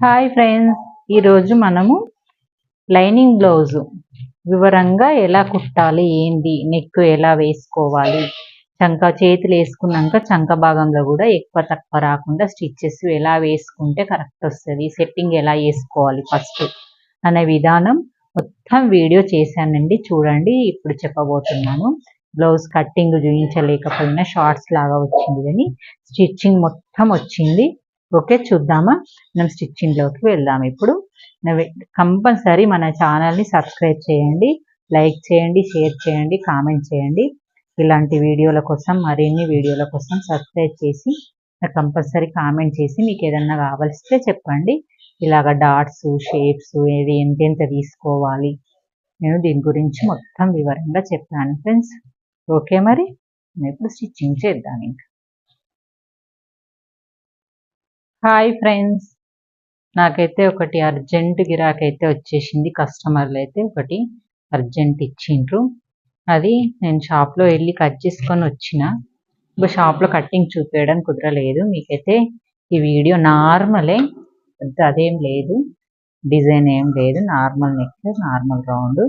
Hi friends ఈరోజు మనము lining blouse. వివరంగా ఎలా కుట్టాలి ఏంది నెక్ ఎలా వేసుకోవాలి చంక చేతులు వేసుకున్నాక చంక భాగంలో కూడా ఎక్కువ తక్కువ రాకుండా స్టిచ్చెస్ ఎలా వేసుకుంటే కరెక్ట్ వస్తుంది సెట్టింగ్ ఎలా వేసుకోవాలి ఫస్ట్ అనే విధానం మొత్తం వీడియో చేశానండి. చూడండి ఇప్పుడు చెప్పబోతున్నాను. బ్లౌజ్ కట్టింగ్ చూపించలేకపోయినా షార్ట్స్ లాగా వచ్చింది కానీ స్టిచ్చింగ్ మొత్తం వచ్చింది. ఓకే చూద్దామా? మనం స్టిచ్చింగ్లోకి వెళ్దాం ఇప్పుడు. కంపల్సరీ మన ఛానల్ని సబ్స్క్రైబ్ చేయండి లైక్ చేయండి షేర్ చేయండి కామెంట్ చేయండి. ఇలాంటి వీడియోల కోసం మరిన్ని వీడియోల కోసం సబ్స్క్రైబ్ చేసి కంపల్సరీ కామెంట్ చేసి మీకు ఏదన్నా కావాల్సితే చెప్పండి. ఇలాగ డాట్స్ షేప్స్ ఏది ఎంతెంత తీసుకోవాలి? నేను దీని గురించి మొత్తం వివరంగా చెప్పాను ఫ్రెండ్స్. ఓకే మరి? ఇప్పుడు స్టిచ్చింగ్ చేద్దాం ఇంకా. హాయ్ ఫ్రెండ్స్ నాకైతే ఒకటి అర్జెంట్ గిరాకైతే వచ్చేసింది. కస్టమర్లు అయితే ఒకటి అర్జెంట్ ఇచ్చిండ్రు. అది నేను షాప్లో వెళ్ళి కట్ చేసుకొని వచ్చిన. ఇప్పుడు షాప్లో కట్టింగ్ చూపించడం కుదరలేదు. మీకైతే ఈ వీడియో నార్మలే. అదేం లేదు. డిజైన్ ఏం లేదు. నార్మల్ నెక్ నార్మల్ రౌండ్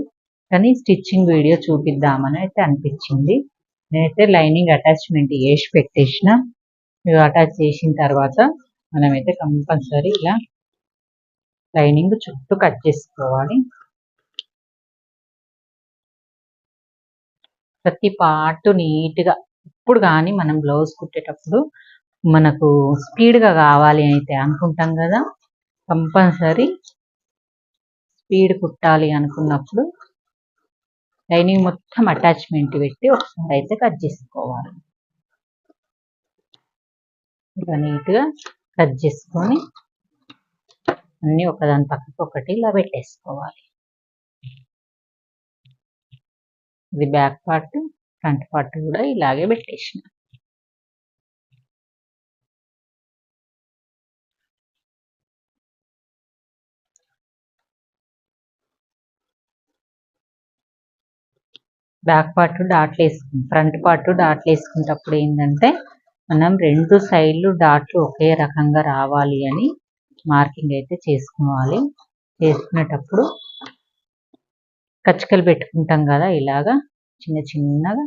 కానీ స్టిచ్చింగ్ వీడియో చూపిద్దామని అయితే అనిపించింది. నేనైతే లైనింగ్ అటాచ్మెంట్ వేసి పెట్టేసిన. అటాచ్ చేసిన తర్వాత మనమైతే కంపల్సరీ ఇలా లైనింగ్ చుట్టూ కట్ చేసుకోవాలి. ప్రతి పార్ట్ నీట్గా ఇప్పుడు కానీ మనం బ్లౌజ్ కుట్టేటప్పుడు మనకు స్పీడ్గా కావాలి అయితే అనుకుంటాం కదా కంపల్సరీ స్పీడ్ కుట్టాలి అనుకున్నప్పుడు లైనింగ్ మొత్తం అటాచ్మెంట్ పెట్టి ఒకసారి అయితే కట్ చేసుకోవాలి. ఇలా నీట్గా కట్ చేసుకొని అన్నీ ఒకదాని పక్కకు ఒకటి ఇలా పెట్టేసుకోవాలి. ఇది బ్యాక్ పార్ట్ ఫ్రంట్ పార్ట్ కూడా ఇలాగే పెట్టేసిన. బ్యాక్ పార్ట్ డాట్లు వేసుకు ఫ్రంట్ పార్ట్ డాట్లు వేసుకునేటప్పుడు ఏంటంటే మనం రెండు సైడ్లు డాట్లు ఒకే రకంగా రావాలి అని మార్కింగ్ అయితే చేసుకోవాలి. చేసుకునేటప్పుడు కచ్చికలు పెట్టుకుంటాం కదా ఇలాగా చిన్న చిన్నగా.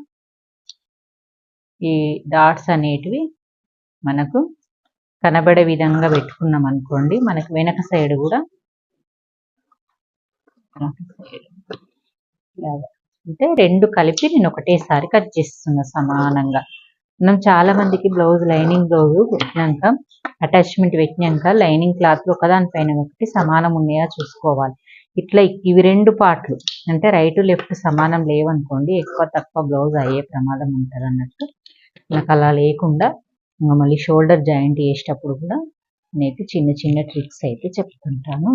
ఈ డాట్స్ అనేటివి మనకు కనబడే విధంగా పెట్టుకున్నాం అనుకోండి మనకు వెనక సైడ్ కూడా అంటే రెండు కలిపి నేను ఒకటేసారి కట్ చేస్తున్నా సమానంగా. మనం చాలా మందికి బ్లౌజ్ లైనింగ్ బ్లౌజ్ పెట్టినాక అటాచ్మెంట్ పెట్టినాక లైనింగ్ క్లాత్ ఒకదానిపైన ఒకటి సమానం ఉన్నాయా చూసుకోవాలి. ఇట్లా ఇవి రెండు పార్ట్లు అంటే రైట్ లెఫ్ట్ సమానం లేవనుకోండి ఎక్కువ తక్కువ బ్లౌజ్ అయ్యే ప్రమాదం ఉంటుంది అన్నట్టు. నాకు అలా లేకుండా మళ్ళీ షోల్డర్ జాయింట్ చేసేటప్పుడు కూడా నేను చిన్న చిన్న ట్రిక్స్ అయితే చెప్తుంటాను.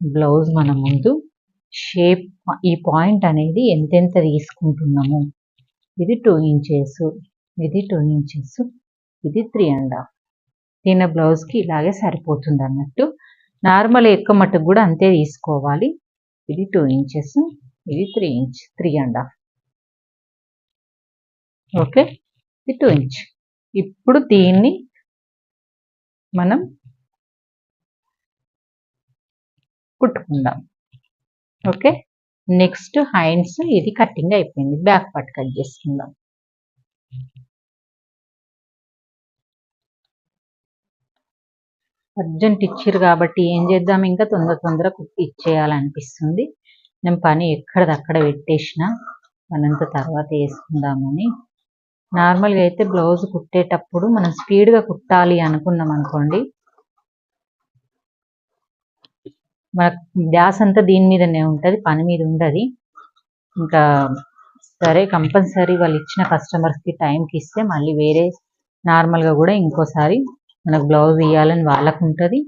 బ్లౌజ్ మన ముందు షేప్ ఈ పాయింట్ అనేది ఎంతెంత తీసుకుంటున్నాము? ఇది టూ ఇంచెస్ ఇది టూ ఇంచెస్ ఇది త్రీ అండ్ హాఫ్. దీని బ్లౌజ్కి ఇలాగే సరిపోతుంది అన్నట్టు నార్మల్ ఎక్కువ మట్టుకు కూడా అంతే తీసుకోవాలి. ఇది టూ ఇంచెస్ ఇది three inch three and half. Okay? ఇది టూ ఇంచ్. ఇప్పుడు దీన్ని మనం కుట్టుకుందాం. ఓకే? నెక్స్ట్ హ్యాండ్స్ ఇది కటింగ్ అయిపోయింది. బ్యాక్ పార్ట్ కట్ చేసుకుందాం. అర్జెంట్ ఇచ్చారు కాబట్టి ఏం చేద్దాం? ఇంకా తొందర తొందర కుట్టి ఇచ్చేయాలనిపిస్తుంది. నేను పని ఎక్కడదక్కడ పెట్టేసిన. పనంతా తర్వాత వేసుకుందామని. నార్మల్గా అయితే బ్లౌజ్ కుట్టేటప్పుడు మనం స్పీడ్గా కుట్టాలి అనుకున్నాం అనుకోండి. మన ధ్యాస అంతా దీని మీదనే ఉంటుంది పని మీద ఉండదు. ఇంకా సరే కంపల్సరీ వాళ్ళు ఇచ్చిన కస్టమర్స్కి టైంకి ఇస్తే మళ్ళీ వేరే నార్మల్గా కూడా ఇంకోసారి మనకు బ్లౌజ్ ఇవ్వాలని వాళ్ళకు ఉంటుంది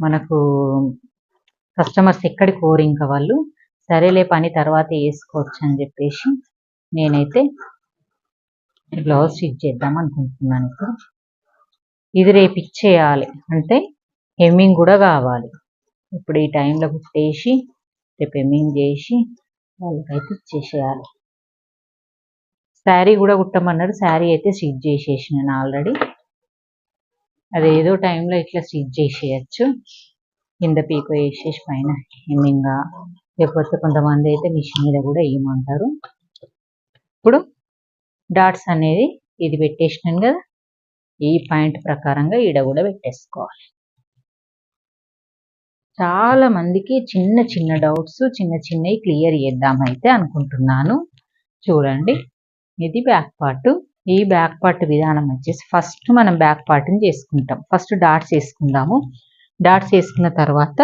మనకు కస్టమర్స్ ఎక్కడి కోరు ఇంకా వాళ్ళు. సరేలే పని తర్వాత వేసుకోవచ్చు అని చెప్పేసి నేనైతే బ్లౌజ్ స్టిచ్ చేద్దాం అనుకుంటున్నాను ఇప్పుడు. ఇది రేపు ఇచ్చేయాలి. అంటే హెమ్మింగ్ కూడా కావాలి. ఇప్పుడు ఈ టైంలో కుట్టేసి రేపు హెమ్మింగ్ చేసి వాళ్ళకైతే ఇచ్చేసేయాలి. శారీ కూడా కుట్టమన్నారు. శారీ అయితే స్టిచ్ చేసేసినాను ఆల్రెడీ. అది ఏదో టైంలో ఇట్లా స్టిచ్ చేసేయచ్చు. కింద పీకో వేసేసి పైన హెమ్మింగ్ లేకపోతే కొంతమంది అయితే మిషన్ మీద కూడా వేయమంటారు. ఇప్పుడు డాట్స్ అనేది ఇది పెట్టేసినాను కదా ఈ పాయింట్ ప్రకారంగా ఈడ కూడా పెట్టేసుకోవాలి. చాలా మందికి చిన్న చిన్న డౌట్స్ చిన్న చిన్నవి క్లియర్ చేద్దామైతే అనుకుంటున్నాను. చూడండి ఇది బ్యాక్ పార్ట్ ఈ బ్యాక్ పార్ట్ విధానం వచ్చేసి ఫస్ట్ మనం బ్యాక్ పార్ట్ని చేసుకుంటాం. ఫస్ట్ డాట్స్ వేసుకుందాము. డాట్స్ వేసుకున్న తర్వాత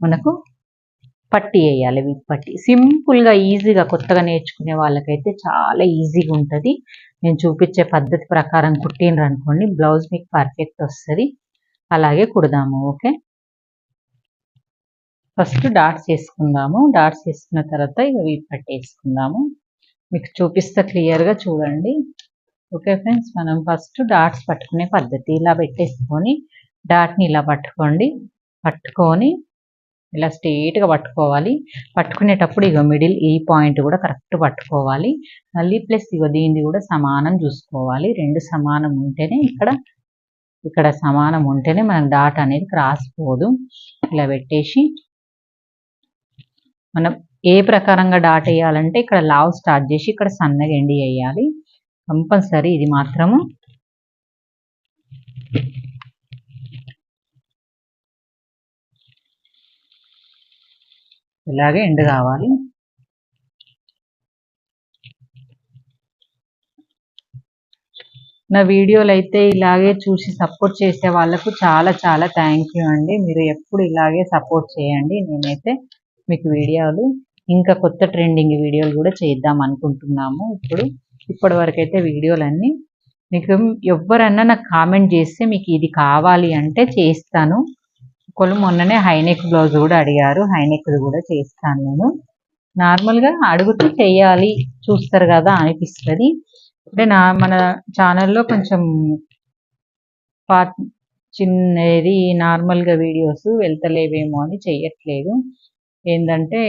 మనకు పట్టి వేయాలి. విప్ పట్టి సింపుల్గా ఈజీగా కొత్తగా నేర్చుకునే వాళ్ళకైతే చాలా ఈజీగా ఉంటుంది. నేను చూపించే పద్ధతి ప్రకారం కుట్టిండ్రు అనుకోండి బ్లౌజ్ మీకు పర్ఫెక్ట్ వస్తుంది. అలాగే కుడదాము ఓకే? ఫస్ట్ డాట్స్ వేసుకుందాము. డాట్స్ వేసుకున్న తర్వాత ఇక వీప్ పట్టి వేసుకుందాము. మీకు చూపిస్తా క్లియర్గా చూడండి. ఓకే ఫ్రెండ్స్ మనం ఫస్ట్ డాట్స్ పట్టుకునే పద్ధతి ఇలా పెట్టేసుకొని డాట్ని ఇలా పట్టుకోండి. పట్టుకొని ఇలా స్ట్రేట్గా పట్టుకోవాలి. పట్టుకునేటప్పుడు ఇగో మిడిల్ ఈ పాయింట్ కూడా కరెక్ట్ పట్టుకోవాలి. మళ్ళీ ప్లస్ ఇగో దీన్ని కూడా సమానం చూసుకోవాలి. రెండు సమానం ఉంటేనే ఇక్కడ ఇక్కడ సమానం ఉంటేనే మనం డాట్ అనేది క్రాస్ పోదు. ఇలా పెట్టేసి మనం ఏ ప్రకారంగా డాట్ వేయాలంటే ఇక్కడ లావ్ స్టార్ట్ చేసి ఇక్కడ సన్నగా ఎండి వేయాలి. కంపల్సరీ ఇది మాత్రము. ఇలాగే ఎండ్ కావాలి. నా వీడియోలు అయితే ఇలాగే చూసి సపోర్ట్ చేసే వాళ్ళకు చాలా చాలా థ్యాంక్ యూ అండి. మీరు ఎప్పుడు ఇలాగే సపోర్ట్ చేయండి. నేనైతే మీకు వీడియోలు ఇంకా కొత్త ట్రెండింగ్ వీడియోలు కూడా చేద్దాం అనుకుంటున్నాము. ఇప్పుడు ఇప్పటి వరకు అయితే వీడియోలన్నీ. మీకు ఎవరన్నా నాకు కామెంట్ చేస్తే మీకు ఇది కావాలి అంటే చేస్తాను. ఒకళ్ళు మొన్ననే హైనెక్ బ్లౌజ్ కూడా అడిగారు. హైనెక్ది కూడా చేస్తాను నేను. నార్మల్గా అడుగుతూ చేయాలి. చూస్తారు కదా అనిపిస్తుంది. అంటే నా మన ఛానల్లో కొంచెం పా చిన్నది నార్మల్గా వీడియోస్ వెళ్తలేవేమో అని చెయ్యట్లేదు ఏంటంటే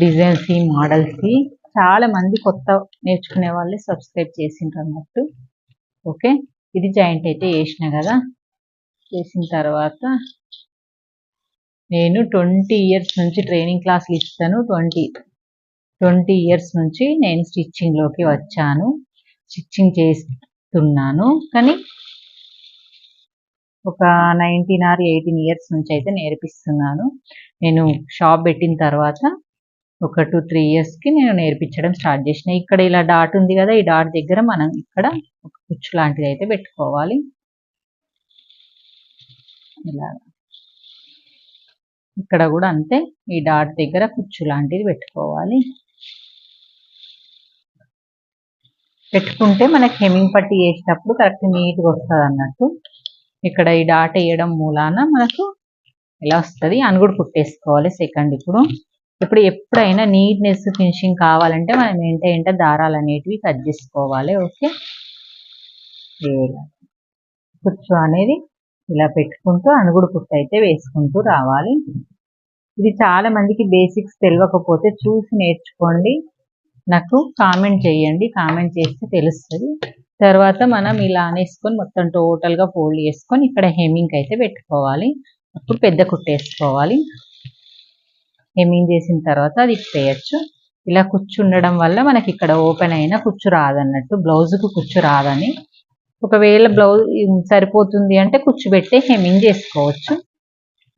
డిజైన్స్ మోడల్స్ చాలా మంది కొత్త నేర్చుకునే వాళ్ళే సబ్స్క్రైబ్ చేసిండ్రు అన్నట్టు. ఓకే? ఇది జాయింట్ అయితే వేసిన కదా? చేసిన తర్వాత నేను ట్వంటీ ఇయర్స్ నుంచి ట్రైనింగ్ క్లాసులు ఇస్తాను. ట్వంటీ ట్వంటీ ఇయర్స్ నుంచి నేను స్టిచ్చింగ్లోకి వచ్చాను. స్టిచ్చింగ్ చేస్తున్నాను. కానీ ఒక నైన్టీన్ ఆర్ ఎయిటీన్ ఇయర్స్ నుంచి అయితే నేర్పిస్తున్నాను. నేను షాప్ పెట్టిన తర్వాత ఒక టూ త్రీ ఇయర్స్కి నేను నేర్పించడం స్టార్ట్ చేసిన. ఇక్కడ ఇలా డాట్ ఉంది కదా ఈ డాట్ దగ్గర మనం ఇక్కడ ఒక కుచ్చు లాంటిది అయితే పెట్టుకోవాలి. ఇలా. ఇక్కడ కూడా అంతే ఈ డాట్ దగ్గర కుచ్చు లాంటిది పెట్టుకోవాలి. పెట్టుకుంటే మనకి హెమింగ్ పట్టి వేసేటప్పుడు కరెక్ట్ నీట్గా వస్తుంది అన్నట్టు. ఇక్కడ ఈ డాట్ వేయడం మూలాన మనకు ఎలా వస్తుంది? అనుగుడు కుట్టేసుకోవాలి సెకండ్ ఇప్పుడు. ఇప్పుడు ఎప్పుడైనా నీట్నెస్ ఫినిషింగ్ కావాలంటే మనం ఏంటంటే దారాలు అనేటివి కట్ చేసుకోవాలి ఓకే? ఇలా కుచ్చు అనేది ఇలా పెట్టుకుంటూ అనుగుడు కుట్టు అయితే వేసుకుంటూ రావాలి. ఇది చాలా మందికి బేసిక్స్ తెలియకపోతే చూసి నేర్చుకోండి. నాకు కామెంట్ చేయండి. కామెంట్ చేస్తే తెలుస్తుంది. తర్వాత మనం ఇలా అనేసుకొని మొత్తం టోటల్గా ఫోల్డ్ చేసుకొని ఇక్కడ హెమ్మింగ్ అయితే పెట్టుకోవాలి. అప్పుడు పెద్ద కుట్టేసుకోవాలి. హెమ్మింగ్ చేసిన తర్వాత అది ఇప్పేయచ్చు ఇలా కుచ్చు ఉండడం వల్ల మనకి ఇక్కడ ఓపెన్ అయినా కుచ్చు రాదన్నట్టు బ్లౌజ్కు కుచ్చు రాదని. ఒకవేళ బ్లౌజ్ సరిపోతుంది అంటే కుచ్చు పెట్టి హెమ్మింగ్ చేసుకోవచ్చు.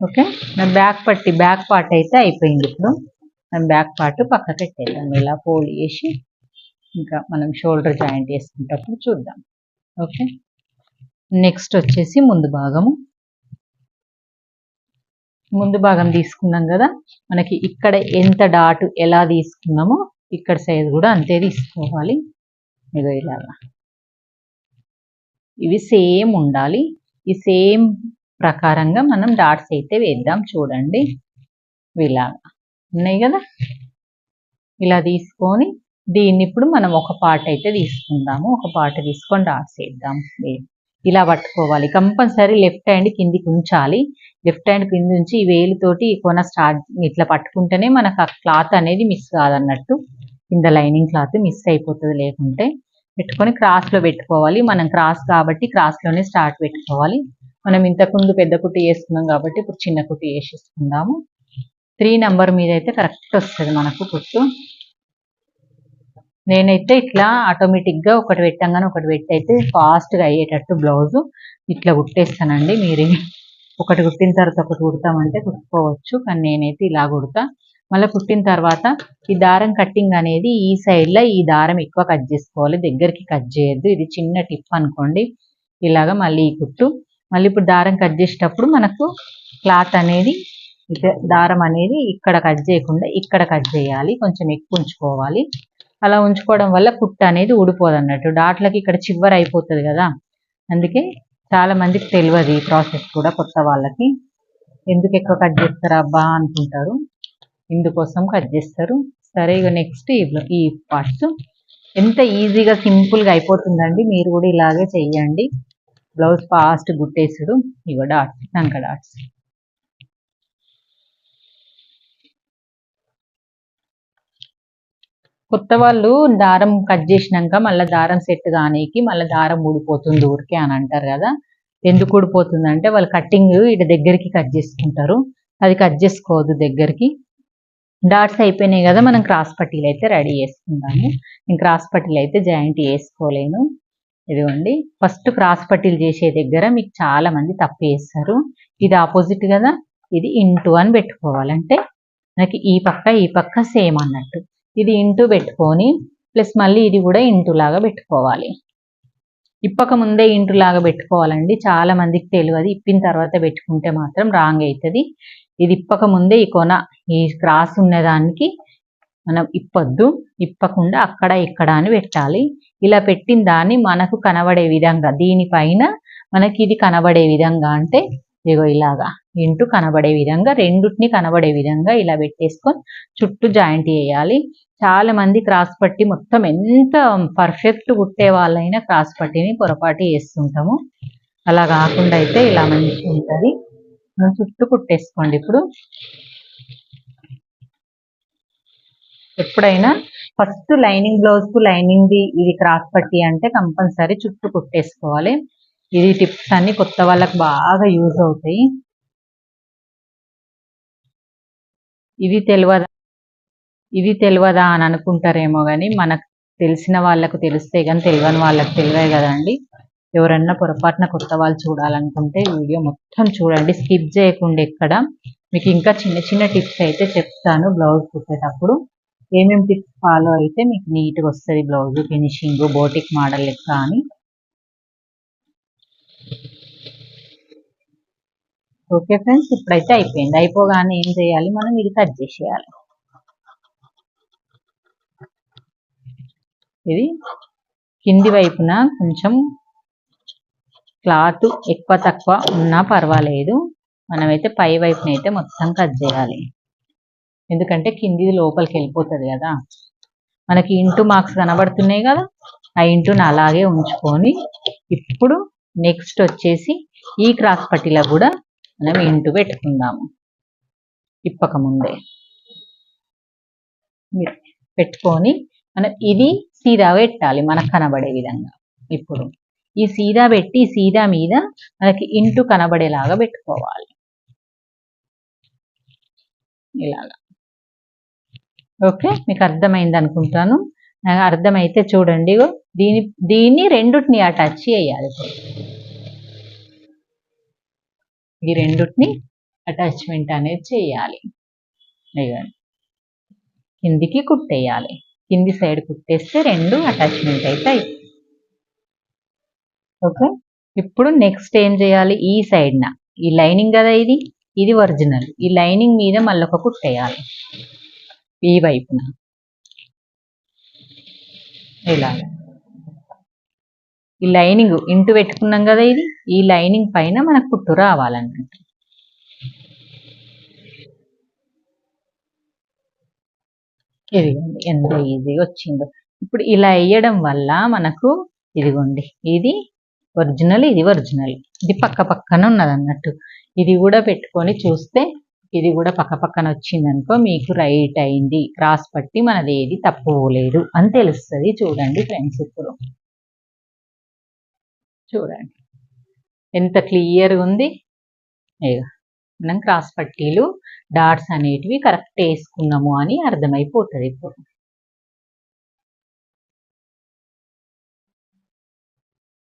ఓకే? నా బ్యాక్ పట్టి బ్యాక్ పార్ట్ అయితే అయిపోయింది ఇప్పుడు. మనం బ్యాక్ పార్ట్ పక్క పెట్టేద్దాం. ఇలా ఫోల్డ్ చేసి ఇంకా మనం షోల్డర్ జాయింట్ చేసుకునేటప్పుడు చూద్దాం. ఓకే? నెక్స్ట్ వచ్చేసి ముందు భాగము. ముందు భాగం తీసుకున్నాం కదా మనకి ఇక్కడ ఎంత డాట్ ఎలా తీసుకున్నామో ఇక్కడ సైజ్ కూడా అంతే తీసుకోవాలి. ఇదో ఇలాగా ఇవి సేమ్ ఉండాలి. ఈ సేమ్ ప్రకారంగా మనం డాట్స్ అయితే వేద్దాం చూడండి. ఇలాగా ఉన్నాయి కదా? ఇలా తీసుకొని దీన్ని ఇప్పుడు మనం ఒక పార్ట్ అయితే తీసుకుందాము. ఒక పార్ట్ తీసుకొని డాట్స్ వేద్దాం. ఇలా పట్టుకోవాలి. కంపల్సరీ లెఫ్ట్ హ్యాండ్ కిందికి ఉంచాలి. లెఫ్ట్ హ్యాండ్ కింద ఉంచి ఈ వేలుతోటి కొన స్టార్ట్ ఇట్లా పట్టుకుంటేనే మనకు ఆ క్లాత్ అనేది మిస్ కాదన్నట్టు కింద లైనింగ్ క్లాత్ మిస్ అయిపోతుంది లేకుంటే. పెట్టుకొని క్రాస్లో పెట్టుకోవాలి. మనం క్రాస్ కాబట్టి క్రాస్లోనే స్టార్ట్ పెట్టుకోవాలి. మనం ఇంతకుముందు పెద్ద కుట్టి వేసుకున్నాం కాబట్టి ఇప్పుడు చిన్న కుట్టి వేసేసుకుందాము. త్రీ నెంబర్ మీద అయితే కరెక్ట్ వస్తుంది మనకు కుట్టు. నేనైతే ఇట్లా ఆటోమేటిక్గా ఒకటి పెట్టంగానే ఒకటి పెట్టయితే ఫాస్ట్గా అయ్యేటట్టు బ్లౌజు ఇట్లా కుట్టేస్తానండి. మీరు ఒకటి కుట్టిన తర్వాత ఒకటి కుడతామంటే కుట్టుకోవచ్చు. కానీ నేనైతే ఇలా కుడతా. మళ్ళీ కుట్టిన తర్వాత ఈ దారం కట్టింగ్ అనేది ఈ సైడ్లో ఈ దారం ఎక్కువ కట్ చేసుకోవాలి. దగ్గరికి కట్ చేయొద్దు. ఇది చిన్న టిప్ అనుకోండి. ఇలాగా మళ్ళీ ఈ కుట్టు. మళ్ళీ ఇప్పుడు దారం కట్ చేసేటప్పుడు మనకు క్లాత్ అనేది దారం అనేది ఇక్కడ కట్ చేయకుండా ఇక్కడ కట్ చేయాలి. కొంచెం ఎక్కువ ఉంచుకోవాలి. అలా ఉంచుకోవడం వల్ల కుట్టు అనేది ఊడిపోదు అన్నట్టు డాట్లకి ఇక్కడ చివరి అయిపోతుంది కదా. అందుకే చాలా మందికి తెలియదు ఈ ప్రాసెస్ కూడా కొత్త వాళ్ళకి. ఎందుకు ఎక్కువ కట్ చేస్తారా అబ్బా అనుకుంటారు. ఇందుకోసం కట్ చేస్తారు. సరే ఇక నెక్స్ట్ ఈ పార్ట్స్ ఎంత ఈజీగా సింపుల్గా అయిపోతుందండి. మీరు కూడా ఇలాగే చెయ్యండి. బ్లౌజ్ ఫాస్ట్ గుట్టేసుడు. ఇగో డాట్స్ నంక డాట్స్ కొత్త వాళ్ళు దారం కట్ చేసినాక మళ్ళీ దారం సెట్ కానీకి మళ్ళీ దారం ఊడిపోతుంది ఊరికే అని అంటారు కదా. ఎందుకు ఊడిపోతుంది అంటే వాళ్ళు కట్టింగ్ ఇటు దగ్గరికి కట్ చేసుకుంటారు. అది కట్ చేసుకోవద్దు దగ్గరికి. డాట్స్ అయిపోయినాయి కదా మనం క్రాస్ పట్టీలు అయితే రెడీ చేసుకుందాము. నేను క్రాస్ పట్టీలు అయితే జాయింట్ వేసుకోలేను ఇదిగోండి. ఫస్ట్ క్రాస్ పట్టీలు చేసే దగ్గర మీకు చాలా మంది తప్పు చేస్తారు. ఇది ఆపోజిట్ కదా ఇది ఇంటూ అని పెట్టుకోవాలంటే నాకు ఈ పక్క ఈ పక్క సేమ్ అన్నట్టు. ఇది ఇంటూ పెట్టుకొని ప్లస్ మళ్ళీ ఇది కూడా ఇంటూ లాగా పెట్టుకోవాలి. ఇప్పక ముందే ఇంటూ లాగా పెట్టుకోవాలండి. చాలా మందికి తెలియదు. ఇప్పిన తర్వాత పెట్టుకుంటే మాత్రం రాంగ్ అవుతుంది ఇది ఇప్పక ముందే ఈ కొన ఈ క్రాస్ ఉన్నదానికి మనం ఇప్పొద్దు. ఇప్పకుండా అక్కడ ఇక్కడ అని పెట్టాలి. ఇలా పెట్టిన దాన్ని మనకు కనబడే విధంగా దీనిపైన మనకి ఇది కనబడే విధంగా అంటే ఇగో ఇలాగా ఇంటూ కనబడే విధంగా రెండుటిని కనబడే విధంగా ఇలా పెట్టేసుకొని చుట్టూ జాయింట్ చేయాలి. చాలా మంది క్రాస్ పట్టి మొత్తం ఎంత పర్ఫెక్ట్ కుట్టే వాళ్ళైనా క్రాస్ పట్టిని పొరపాటు చేస్తుంటాము. అలా కాకుండా అయితే ఇలా మంచి ఉంటుంది. చుట్టూ కుట్టేసుకోండి ఇప్పుడు. ఎప్పుడైనా ఫస్ట్ లైనింగ్ బ్లౌజ్కు లైనింగ్ ది ఇది క్రాస్ పట్టి అంటే కంపల్సరీ చుట్టూ కుట్టేసుకోవాలి. ఇది టిప్స్ అన్ని కొత్త వాళ్ళకి బాగా యూజ్ అవుతాయి. ఇది తెలియదా ఇది తెలియదా అని అనుకుంటారేమో కానీ మనకు తెలిసిన వాళ్ళకు తెలిస్తే కానీ తెలియని వాళ్ళకి తెలివే కదండి ఎవరన్నా పొరపాటున కొత్త వాళ్ళు చూడాలనుకుంటే వీడియో మొత్తం చూడండి. స్కిప్ చేయకుండా ఎక్కడ? మీకు ఇంకా చిన్న చిన్న టిప్స్ అయితే చెప్తాను బ్లౌజ్ కుట్టేటప్పుడు. ఏమేమి టిప్స్ ఫాలో అయితే మీకు నీట్గా వస్తుంది బ్లౌజ్ ఫినిషింగ్ బోటిక్ మోడల్ లెక్క అని. ఓకే ఫ్రెండ్స్ ఇప్పుడైతే అయిపోయింది. అయిపోగానే ఏం చేయాలి? మనం ఇది కట్ చేసేయాలి. ఇది కింది వైపున కొంచెం క్లాత్ ఎక్కువ తక్కువ ఉన్నా పర్వాలేదు. మనమైతే పై వైపున అయితే మొత్తం కట్ చేయాలి. ఎందుకంటే కిందిది లోపలికి వెళ్ళిపోతుంది కదా. మనకి ఇంటూ మార్క్స్ కనబడుతున్నాయి కదా. ఆ ఇంటూని అలాగే ఉంచుకొని ఇప్పుడు నెక్స్ట్ వచ్చేసి ఈ క్రాస్ పట్టీలో కూడా మనం ఇంటూ పెట్టుకుందాము. ఇప్పక ముందే పెట్టుకొని మనం ఇది సీదా పెట్టాలి మనకు కనబడే విధంగా. ఇప్పుడు ఈ సీదా పెట్టి సీదా మీద మనకి ఇంటూ కనబడేలాగా పెట్టుకోవాలి. ఇలాగా. ఓకే మీకు అర్థమైంది అనుకుంటాను. నాకు అర్థమైతే చూడండి దీని దీన్ని రెండుటిని అటాచ్ చేయాలి ఇప్పుడు. ఈ రెండుటిని అటాచ్మెంట్ అనేది చేయాలి. కిందికి కుట్టేయాలి. కింది సైడ్ కుట్టేస్తే రెండు అటాచ్మెంట్ అయితే ఓకే? ఇప్పుడు నెక్స్ట్ ఏం చేయాలి? ఈ సైడ్న ఈ లైనింగ్ కదా ఇది? ఇది ఒరిజినల్ ఈ లైనింగ్ మీద మళ్ళీ ఒక కుట్టేయాలి. ఈ వైపున. ఇలాగా. ఈ లైనింగ్ ఇంటూ పెట్టుకున్నాం కదా ఇది ఈ లైనింగ్ పైన మనకు కుట్టు రావాలన్నట్టు ఇదిగోండి ఎంత ఈజీగా వచ్చిందో. ఇప్పుడు ఇలా వేయడం వల్ల మనకు ఇదిగోండి ఇది ఒరిజినల్ ఇది ఒరిజినల్. ఇది పక్క పక్కన ఉన్నది అన్నట్టు ఇది కూడా పెట్టుకొని చూస్తే ఇది కూడా పక్క పక్కన వచ్చిందనుకో మీకు రైట్ అయింది. క్రాస్ పట్టి మనది ఏది తప్పు లేదు అని తెలుస్తుంది. చూడండి ఫ్రెండ్స్ ఇప్పుడు చూడండి. ఎంత క్లియర్గా ఉంది? మనం క్రాస్ పట్టీలు డాట్స్ అనేటివి కరెక్ట్ వేసుకున్నాము అని అర్థమైపోతుంది ఇప్పుడు.